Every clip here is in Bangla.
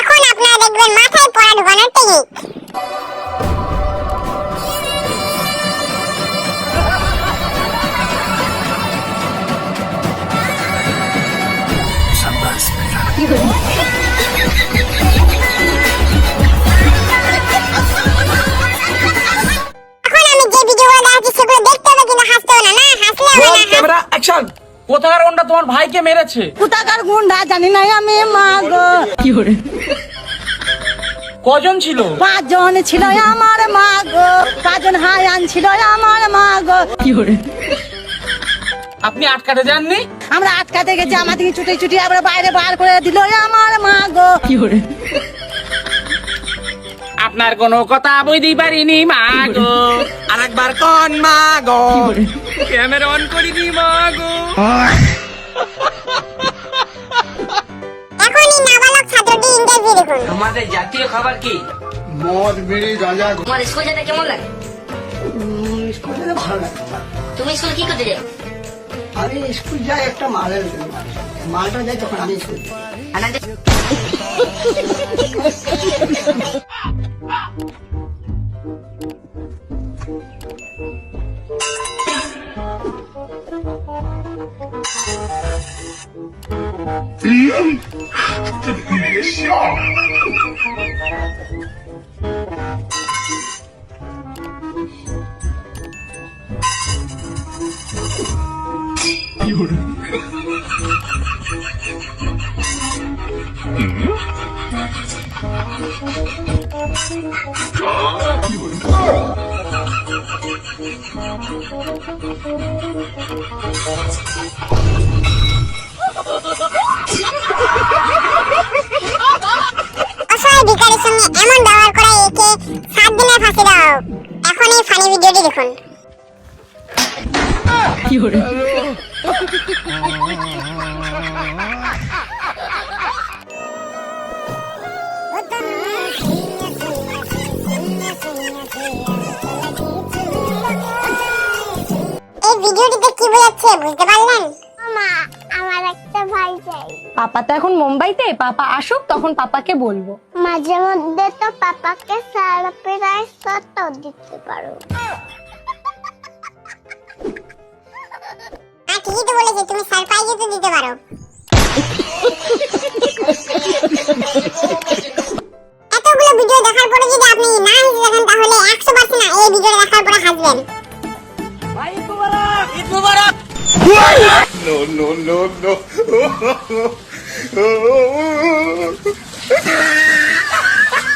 এখন আপনারা দেখবেন মাথায় পড়া ঢোকানোর টেকনিক এখন কোথাকার ওনটা তোমার ভাইকে মেরেছে? কোথাকার গুন্ডা জানি না আমি মা গো। কজন ছিল? পাঁচজন ছিল আমার মা গো। পাঁচজন হায়ান ছিল আমার মা গো। আপনি আটকাতে যাননি? আমরা আটকাতে গেছি আমাদের ছুটি ছুটি আবার বাইরে বার করে দিল আমার মা গো। আপনার কোনো কথা বুঝতেই পারিনি মা গো। আরেকবার কোন মা গো। ক্যামেরা অন করিনি মা গো। এখনই নাবালক ছাত্রটি ইন্টারভিউ দেখুন আমাদের জাতীয় খাবার কি? মদ বিড়ি গাঁজা। তোমার স্কুল যেতে কেমন লাগে? স্কুল যেতে ভালো লাগে। তুমি স্কুল কি করতে যাও? আমি স্কুল যাই একটা মালের মালটা যাই তখন আমি স্কুল যাই। 别，这别笑。有人，嗯，有人。ফানি ভিডিওটি দেখুন। এই ভিডিওটিতে কি বোঝাচ্ছে বুঝতে পারলেন? মা আমার একটা ভাই চাই। পাপা তো এখন মুম্বাইতে পাপা আসুক তখন পাপাকে বলব। মাঝে মধ্যে তো পাপাকে সারপ্রাইজ তো দিতে পারো। হ্যাঁ ঠিকই তো বলেছি তুমি সারপ্রাইজও তো দিতে পারো। এতগুলো ভিডিও দেখার পরে যদি আপনি না হেসে থাকেন তাহলে একশো পার্সেন্ট এই ভিডিও দেখার পরে হাসবেন। ঈদ মুবারক No, no, no, no.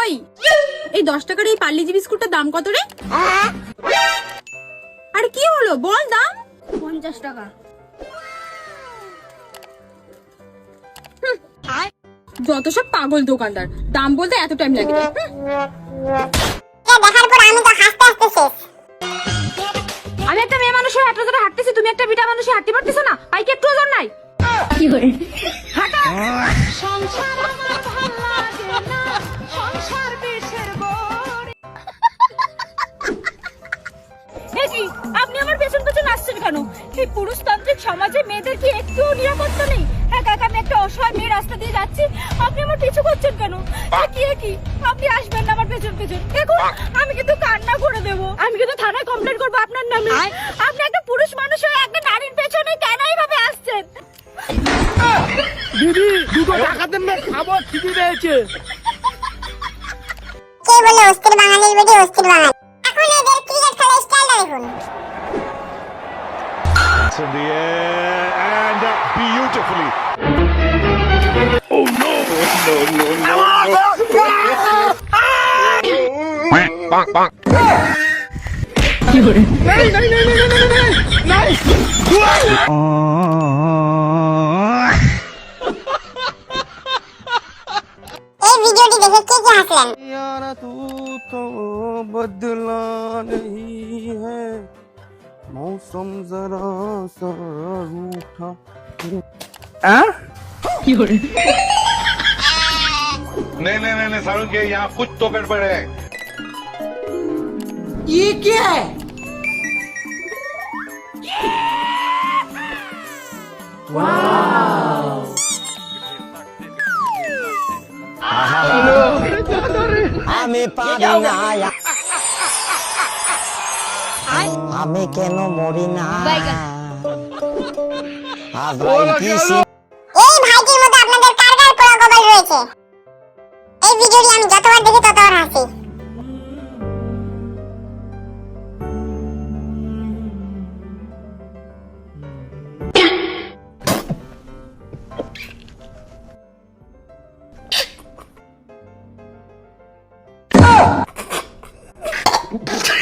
ওই এই দশ টাকার এই পার্লিজি বিস্কুটটার দাম কত রে? আরে কি হলো? বল দাম। পঞ্চাশ টাকা। যত সব পাগল দোকানদার দাম বলতে এত টাইম লাগে। আমি তো হাসতে হাসতে শেষ। আমি একটা মেয়ে মানুষের হাঁটতে ধরে হাঁটতেছি তুমি একটা বিটা মানুষের হাঁটতে পারতেছো না? পাইকে একটু ওজন নাই। আপনি আমার পেছন পেছন আসছেন কেন? এই পুরুষতান্ত্রিক সমাজে মেয়েদের কি একটু নিরাপত্তা নেই? একা একা আমি একটা অসহায় মেয়ে রাস্তা দিয়ে যাচ্ছি। আপনি আমার পিছু করছেন কেন? কি এ কি? আপনি আসবেন না আমার পেছন পেছন। দেখুন আমি কিন্তু কান্না করে দেব। আমি কিন্তু থানায় কমপ্লেন করব আপনার নামে। আপনি একটা পুরুষ মানুষ হয়ে একটা দিদি দুটো টাকা দেন না খাব খিদে রয়েছে কে বলে অস্থির বাঙালির বেটি অস্থির বাঙালি? এখন এদের ক্রিকেট খেলার স্টাইলটা দেখুন। In the air and up beautifully. Oh no. No no no, no. bonk bonk কি করে নাই নাই নাই নাই নাই নাই নাই यारा तू तो बदला नहीं है। मौसम जरा सा रूठा। नहीं नहीं नहीं सारुण के यहाँ कुछ तो गड़बड़ है। ये क्या है? वाह। আমি পারি না আমি কেন মরি না? এই ভাইটির মতো আপনাদের কার কার পোড়া কপাল রয়েছে? এই ভিডিওটি আমি যতবার দেখি ততবার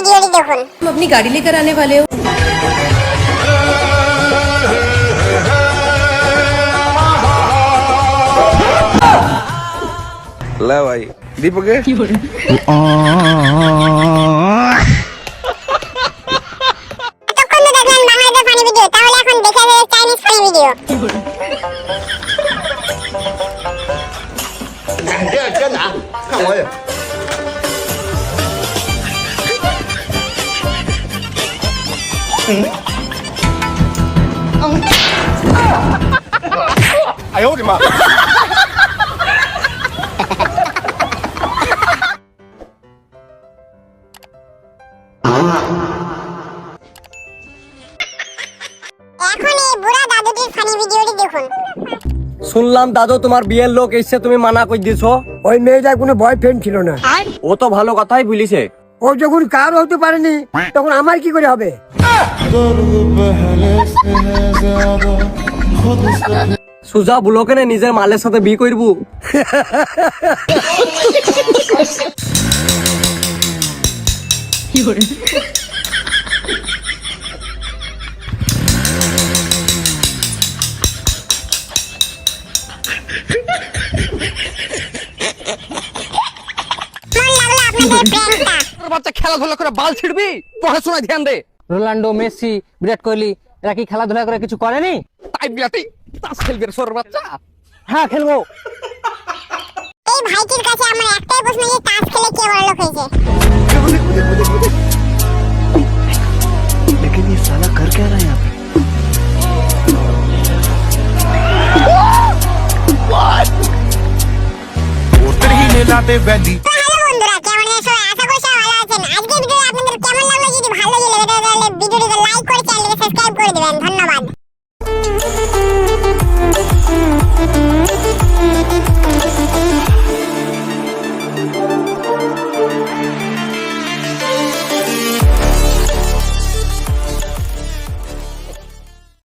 ভিডিওটি দেখুন अपनी गाड़ी लेकर आने वाले हो ला भाई दीपक এখন এই বুড়া দাদুটির ফানি ভিডিওটি দেখুন। শুনলাম দাদু তোমার বিয়ের লোক এসে তুমি মানা করে দিছো। ওই মেয়েটার কোনো বয়ফ্রেন্ড ছিল না। ও তো ভালো কথাই বলিছে। ও যখন কার হতে পারেনি তখন আমার কি করে হবে? সুজা বুলোকে নে নিজের মালের সাথে বিয়ে করব কেমন লাগলো আপনাদের প্র্যাঙ্কটা বাচ্চা খেলাধুলা করে বাল ছিড়বি পড়াশোনায় ধ্যান দে রোনাল্ডো মেসি বিরাট কোহলি এরা কি খেলাধুলা করে কিছু করেনি তাই বিরাটি তাস খেলবি রে সর বাচ্চা হ্যাঁ খেলবো এই ভাইটির কাছে আমার একটাই প্রশ্ন যে তাস খেলে কে বড় লোক হয়েছে termine la de Bendy.